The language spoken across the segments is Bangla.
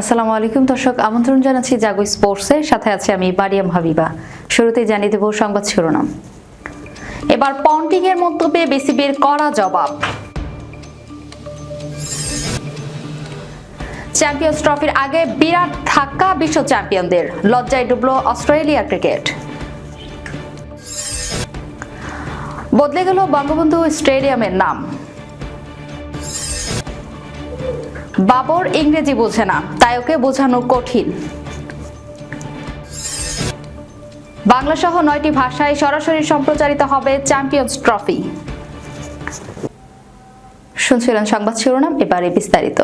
আসসালামু আলাইকুম দর্শক, আমন্ত্রণ জানাচ্ছি জাগো স্পোর্টসের সাথে আছে আমি বারিয়াম হাবিবা। শুরুতেই জানিয়ে দেব সংবাদ শিরোনাম। এবার পন্টিং এর মন্তব্যে বিসিবির কড়া জবাব। চ্যাম্পিয়ন্স ট্রফির আগে বিরাট ধাক্কা বিশ্ব চ্যাম্পিয়নদের। লজ্জায় ডুবল অস্ট্রেলিয়া ক্রিকেট। বদলে গেল বঙ্গবন্ধু স্টেডিয়ামের নাম। বাবর ইংরেজি বোঝে না, তাই ওকে বোঝানো কঠিন। বাংলা সহ নয়টি ভাষায় সরাসরি সম্প্রচারিত হবে চ্যাম্পিয়ন্স ট্রফি। শুনছিলেন সংবাদ শিরোনাম, এবারে বিস্তারিত।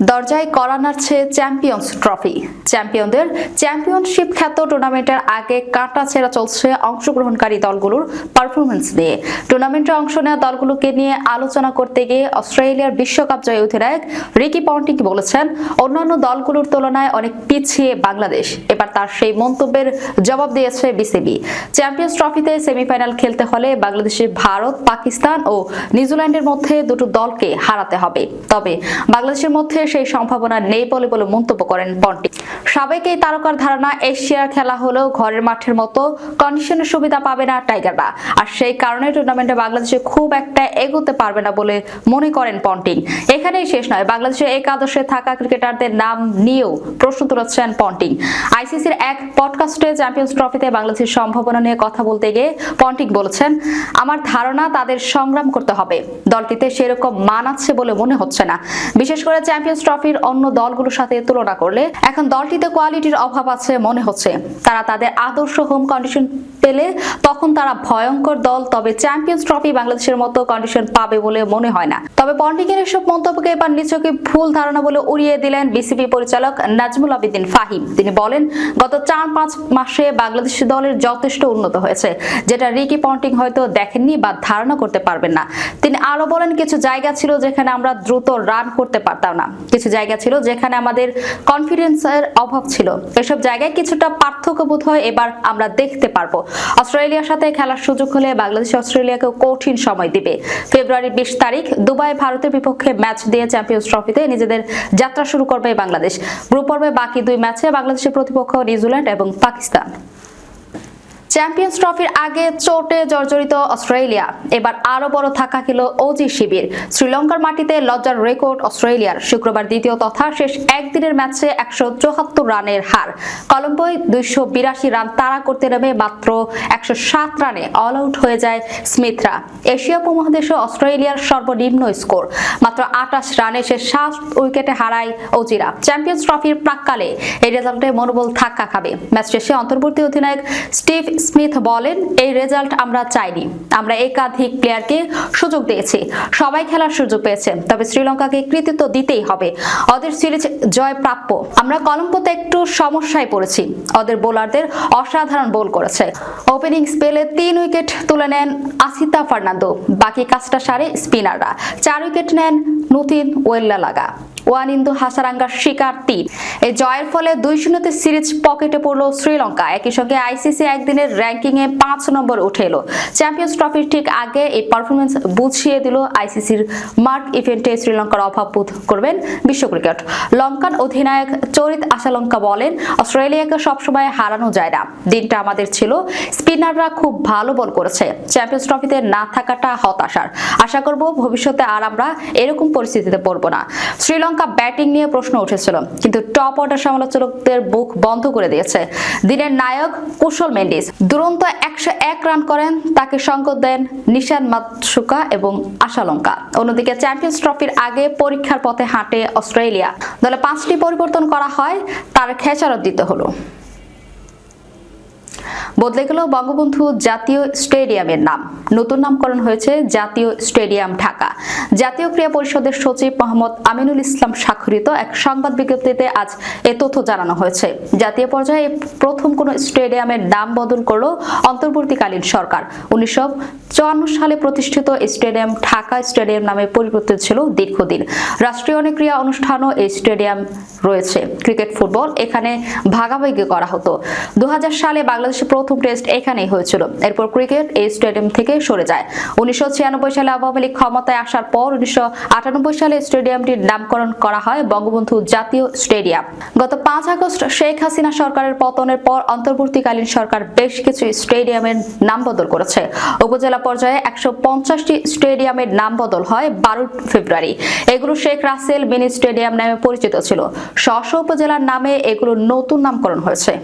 দরজায় করা নাড়ছে চ্যাম্পিয়ন্স ট্রফি। চ্যাম্পিয়নদের চ্যাম্পিয়নশিপ খ্যাত টুর্নামেন্টের আগে কাটা ছেঁড়া চলছে অংশগ্রহণকারী দলগুলোর পারফরমেন্স নিয়ে। টুর্নামেন্টে অংশ নেওয়া দলগুলোকে নিয়ে আলোচনা করতে গিয়ে অস্ট্রেলিয়ার বিশ্বকাপ জয় অধিনায়ক রিকি পন্টিং বলেছেন, অন্যান্য দলগুলোর তুলনায় অনেক পিছিয়ে বাংলাদেশ। এবার তার সেই মন্তব্যের জবাব দিয়েছে বিসিবি। চ্যাম্পিয়ন্স ট্রফিতে সেমিফাইনাল খেলতে হলে বাংলাদেশের ভারত, পাকিস্তান ও নিউজিল্যান্ডের মধ্যে দুটো দলকে হারাতে হবে। তবে বাংলাদেশের মধ্যে সেই সম্ভাবনা নেই বলে বলে মন্তব্য করেন পন্টিং সাবেক তারকার ধারণা, এশিয়ার খেলা হলেও ঘরের মাঠের মতো কন্ডিশনের সুবিধা পাবে না টাইগাররা। আর সেই কারণে টুর্নামেন্টে বাংলাদেশে খুব একটা এগোতে পারবে না বলে মনে করেন পন্টিং এখানেই শেষ নয়, বাংলাদেশের একাদশে থাকা ক্রিকেটারদের নাম নিয়েও প্রশ্ন তুলেছেন পন্টিং আইসিসির এক পডকাস্টে চ্যাম্পিয়ন্স ট্রফিতে বাংলাদেশের সম্ভাবনা নিয়ে কথা বলতে গিয়ে পন্টিং বলেছেন, আমার ধারণা তাদের সংগ্রাম করতে হবে। দলটিতে সেরকম মান আছে বলে মনে হচ্ছে না। বিশেষ করে চ্যাম্পিয়ন্স ট্রফির অন্য দলগুলোর সাথে তুলনা করলে এখন দলটিতে কোয়ালিটির অভাব আছে মনে হচ্ছে। তারা তাদের আদর্শ হোম কন্ডিশন পেলে তখন তারা ভয়ঙ্কর দল, তবে চ্যাম্পিয়ন্স ট্রফি বাংলাদেশের মতো কন্ডিশন পাবে বলে মনে হয় না। তবে পন্টিংয়ের এসব মন্তব্যকে এবার নিচকে ভুল ধারণা বলে উড়িয়ে দিলেন বিসিবি পরিচালক নাজমুল আবিদিন ফাহিম। তিনি বলেন, গত চার পাঁচ মাসে বাংলাদেশ দলের যথেষ্ট উন্নত হয়েছে, যেটা রিকি পন্টিং হয়তো দেখেননি বা ধারণা করতে পারবেন না। তিনি আরও বলেন, কিছু জায়গা ছিল যেখানে আমরা দ্রুত রান করতে পারতাম না। কিছু জায়গা ছিল যেখানে আমাদের কনফিডেন্সের অভাব ছিল। এসব জায়গায় কিছুটা পার্থক্য বোধ হয় এবার আমরা দেখতে পারব। অস্ট্রেলিয়ার সাথে খেলার সুযোগ হলে বাংলাদেশ অস্ট্রেলিয়াকে কঠিন সময় দিবে। ফেব্রুয়ারি বিশ তারিখ, দুবাই ভারতের বিপক্ষে ম্যাচ দিয়ে চ্যাম্পিয়ন্স ট্রফিতে নিজেদের যাত্রা শুরু করবে বাংলাদেশ। গ্রুপ পর্বে বাকি দুই ম্যাচে বাংলাদেশের প্রতিপক্ষ নিউজিল্যান্ড এবং পাকিস্তান। চ্যাম্পিয়ন্স ট্রফির আগে চোটে জর্জরিত অস্ট্রেলিয়া। এবার আরও বড় থাকা খেল ওজি শিবির। শ্রীলঙ্কার মাটিতে লজ্জার রেকর্ড অস্ট্রেলিয়ার। শুক্রবার দ্বিতীয় তথা শেষ একদিনের ম্যাচে একশো চুয়াত্তর রানের হার। কলম্বোয় দুইশো বিরাশি রান তাড়া করতে নেমে মাত্র একশো সাত রানে অল আউট হয়ে যায় স্মিথরা। এশিয়া উপমহাদেশে অস্ট্রেলিয়ার সর্বনিম্ন স্কোর। মাত্র আটাশ রানে সে সাত উইকেটে হারায় ওজিরা চ্যাম্পিয়ন্স ট্রফির প্রাককালে এই রেজাল্টে মনোবল ধাক্কা খাবে। ম্যাচ শেষে অন্তর্বর্তী অধিনায়ক স্টিভ স্মিথ বলেন, এই রেজাল্ট আমরা চাইনি। আমরা একাধিক প্লেয়ারকে সুযোগ দিয়েছি। সবাই খেলার সুযোগ পেয়েছে তবে শ্রীলঙ্কাকে কৃতিত্ব দিতেই হবে। ওদের সিরিজ জয় প্রাপ্য আমরা কলম্বোতে একটু সমস্যায় পড়েছি। ওদের বোলারদের অসাধারণ বোল করেছে। ওপেনিং স্পেলে তিন উইকেট তুলে নেন আসিতা ফার্নান্দো। বাকি কাজটা সারে স্পিনাররা। চার উইকেট নেন নুতিন ওয়েল্লা লাগা ওয়ানিন্দু হাসারাঙ্গার শিকার তিন এই জয়ের ফলে দুই শূন্যতে সিরিজ পকেটে পড়ল শ্রীলঙ্কা। একই সঙ্গে আইসিসি একদিনের র্যাঙ্কিং এ পাঁচ নম্বর উঠে এলো। চ্যাম্পিয়ন্স ট্রফির ঠিক আগে এই পারফরমেন্স বুঝিয়ে দিল আইসিসির মার্ক ইভেন্টে শ্রীলঙ্কার অভাব বোধ করবেন বিশ্ব ক্রিকেট। লঙ্কান অধিনায়ক চরিত আশালঙ্কা বলেন, অস্ট্রেলিয়াকে সবসময় হারানো যায় না। দিনটা আমাদের ছিল, স্পিনাররা খুব ভালো বল করেছে। চ্যাম্পিয়ন্স ট্রফিতে না থাকাটা হতাশার। আশা করব ভবিষ্যতে আর আমরা এরকম পরিস্থিতিতে পড়ব না। শ্রীলঙ্কা ব্যাটিং নিয়ে প্রশ্ন উঠেছিল, কিন্তু টপ অর্ডার সমালোচকদের বুক বন্ধ করে দিয়েছে। দিনের নায়ক কুশল মেন্ডিস দুরন্ত একশো এক রান করেন, তাকে সঙ্গ দেন নিশান মাতসুকা এবং আশালঙ্কা অন্যদিকে চ্যাম্পিয়ন্স ট্রফির আগে পরীক্ষার পথে হাঁটে অস্ট্রেলিয়া। দলে পাঁচটি পরিবর্তন করা হয়, তার খেচারত দিতে হলো। বদলে গেল বঙ্গবন্ধু জাতীয় স্টেডিয়ামের নাম। নতুন নামকরণ হয়েছে জাতীয় স্টেডিয়াম ঢাকা। জাতীয় ক্রীড়া পরিষদের সচিব মোহাম্মদ আমিনুল ইসলাম স্বাক্ষরিত এক সংবাদ বিজ্ঞপ্তিতে আজ এ তথ্য জানানো হয়েছে। জাতীয় পর্যায়ে প্রথম কোন স্টেডিয়ামের নাম বদল করল অন্তর্বর্তীকালীন সরকার। উনিশশো চুয়ান্ন সালে প্রতিষ্ঠিত স্টেডিয়াম ঢাকা স্টেডিয়াম নামে পরিবর্তিত ছিল দীর্ঘদিন। রাষ্ট্রীয় অনেক ক্রীড়া অনুষ্ঠানও এই স্টেডিয়াম রয়েছে। ক্রিকেট, ফুটবল এখানে ভাগাভাগি করা হতো। দু হাজার সালে বাংলাদেশ বাংলাদেশের প্রথম টেস্ট এখানেই হয়েছিল। এরপর ক্রিকেট এই স্টেডিয়াম থেকে সরে যায়। উনিশশো ছিয়ানব্বই সালে আওয়ামী লীগ ক্ষমতায় আসার পর উনিশশো আটানব্বই সালে স্টেডিয়ামটির নামকরণ করা হয় বঙ্গবন্ধু জাতীয় স্টেডিয়াম। গত পাঁচ আগস্ট শেখ হাসিনা সরকারের পতনের পর অন্তর্বর্তীকালীন সরকার বেশ কিছু স্টেডিয়ামের নাম বদল করেছে। উপজেলা পর্যায়ে একশো পঞ্চাশটি স্টেডিয়ামের নাম বদল হয় বারো ফেব্রুয়ারি। এগুলো শেখ রাসেল মিনি স্টেডিয়াম নামে পরিচিত ছিল। স্ব উপজেলার নামে এগুলো নতুন নামকরণ হয়েছে।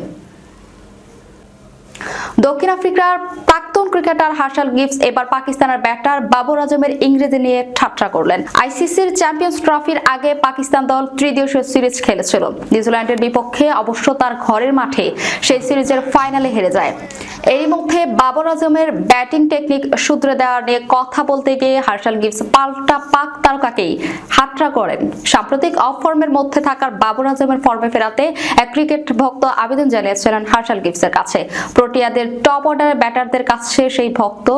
দক্ষিণ আফ্রিকার প্রাক্তন ক্রিকেটার হার্শাল গিবস এবার পাকিস্তানের ব্যাটার বাবর আজমের ইংরেজি নিয়ে ঠাট্টা করলেন। আইসিসির চ্যাম্পিয়ন্স ট্রফির আগে পাকিস্তান দল ত্রিদেশীয় সিরিজ খেলেছিল। নিউজিল্যান্ডের বিপক্ষে অবশ্য তার ঘরের মাঠে সেই সিরিজের ফাইনালে হেরে যায়। এরই মধ্যে বাবর আজমের ব্যাটিং টেকনিক শুধরে দেওয়া নিয়ে কথা বলতে গিয়ে হার্শাল গিবস পাল্টা পাক তারকাকেই হাতরা করেন। সাম্প্রতিক অফ ফর্মের মধ্যে থাকার বাবর আজমের ফর্মে ফেরাতে এক ক্রিকেট ভক্ত আবেদন জানিয়েছিলেন হার্শাল গিবসের কাছে। প্রোটিয়াদের টপ অর্ডারের ব্যাটারদের কাছে সেই ভক্ত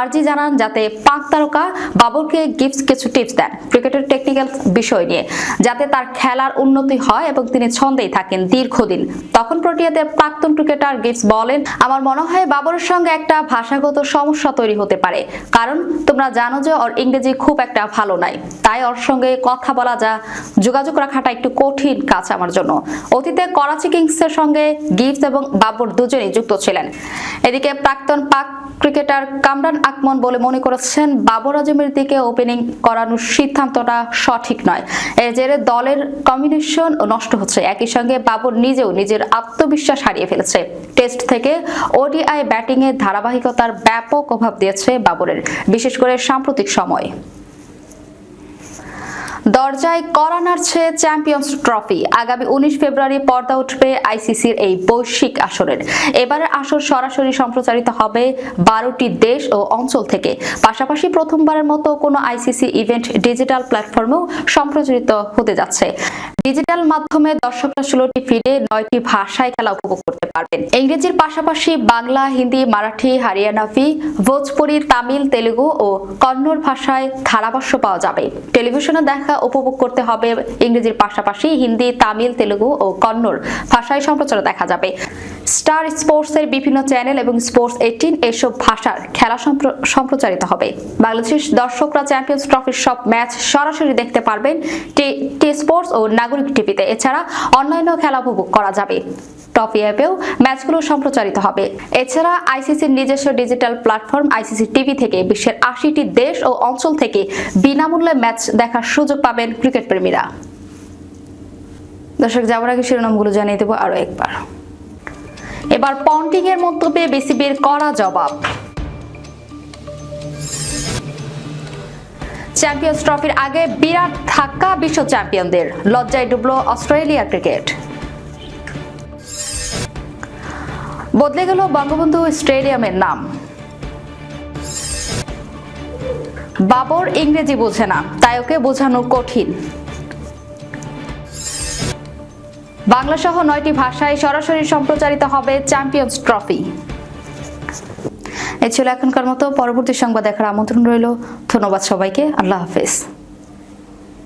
আর্জি জানান যাতে পাক তারকা বাবরকে গিবস কিছু টিপস দেন। ক্রিকেটের টেকনিক্যাল বিষয় নিয়ে। যাতে তার খেলার উন্নতি হয় এবং তিনি ছন্দেই থাকেন দীর্ঘদিন। তখন প্রোটিয়াদের প্রাক্তন ক্রিকেটার গিবস বলেন, আমার মনে হয় বাবরের সঙ্গে একটা ভাষাগত সমস্যা তৈরি হতে পারে। কারণ তোমরা জানো যে ওর ইংরেজি খুব একটা ভালো নাই। তাই ওর সঙ্গে কথা বলা যা যোগাযোগ রাখাটা একটু কঠিন কাজ আমার জন্য। অতীতে করাচি কিংসের সঙ্গে গিফট এবং বাবর দুজনেই যুক্ত ছিলেন। এদিকে প্রাক্তন পাক ক্রিকেটার কামরান আকমন বলে মনে করেছেন, বাবর আজমের দিকে ওপেনিং করানোর সিদ্ধান্তটা সঠিক নয়। এর জেরে দলের কম্বিনেশন নষ্ট হচ্ছে। একই সঙ্গে বাবর নিজেও নিজের আত্মবিশ্বাস হারিয়ে ফেলেছে। টেস্ট থেকে ওডিআই ব্যাটিংয়ে ধারাবাহিকতার ব্যাপক অভাব দিয়েছে বাবরের বিশেষ করে সাম্প্রতিক সময়। দরজায় করা নাড়ছে চ্যাম্পিয়ন্স ট্রফি। আগামী উনিশ ফেব্রুয়ারি পর্দা উঠবে আইসিসির এই বৈশ্বিক আসরের। এবারের আসর সরাসরি সম্প্রচারিত হবে বারোটি দেশ ও অঞ্চল থেকে। পাশাপাশি প্রথমবারের মতো কোনো আইসিসি ইভেন্ট ডিজিটাল প্ল্যাটফর্মেও সম্প্রচারিত হতে যাচ্ছে। ডিজিটাল মাধ্যমে দর্শকরা ষোলোটি ফিডে নয়টি ভাষায় খেলা উপভোগ করতে পারবেন। ইংরেজির পাশাপাশি বাংলা, হিন্দি, মারাঠি হারিয়ানাফি ভোজপুরি, তামিল, তেলেগু ও কন্নড় ভাষায় ধারাভাষ্য পাওয়া যাবে। টেলিভিশনে দেখা উপভোগ করতে হবে। ইংরেজির পাশাপাশি হিন্দি, তামিল, তেলেগু ও কন্নড় ভাষায় সম্প্রচার দেখা যাবে। স্টার স্পোর্টসের বিভিন্ন চ্যানেল এবং স্পোর্টস এইটিন এসব ভাষার খেলা সম্প্র- সম্প্রচারিত হবে। বাংলাদেশের দর্শকরা চ্যাম্পিয়ন্স ট্রফির সব ম্যাচ সরাসরি দেখতে পারবেন টি স্পোর্টস ও নাগরিক টিভিতে। এছাড়া অন্যান্য খেলা উপভোগ করা যাবে। টপি অ্যাপেও ম্যাচগুলো সম্প্রচারিত হবে। এছাড়া আইসিসির নিজস্ব ডিজিটাল প্ল্যাটফর্ম আইসিসি টিভি থেকে বিশ্বের আশিটি দেশ ও অঞ্চল থেকে বিনামূল্যে ম্যাচ দেখার সুযোগ পাবেন ক্রিকেট প্রেমীরা। দর্শক, যাওয়ার আগে শিরোনামগুলো জানিয়ে দেবো আরও একবার। এবার পন্টিং এর মন্তব্যে বিসিবির কড়া জবাব। চ্যাম্পিয়ন্স ট্রফির আগে বিরাট ধাক্কা বিশ্ব চ্যাম্পিয়নদের। লজ্জায় ডুবল অস্ট্রেলিয়া ক্রিকেট। বদলে গেল বঙ্গবন্ধু স্টেডিয়ামের নাম। বাবর ইংরেজি বোঝে না, তাই ওকে বোঝানো কঠিন। বাংলা সহ নয়টি ভাষায় সরাসরি সম্প্রচারিত হবে চ্যাম্পিয়ন্স ট্রফি। এ ছিল এখনকার মতো, পরবর্তী সংবাদ দেখার আমন্ত্রণ রইল। ধন্যবাদ সবাইকে, আল্লাহ হাফেজ।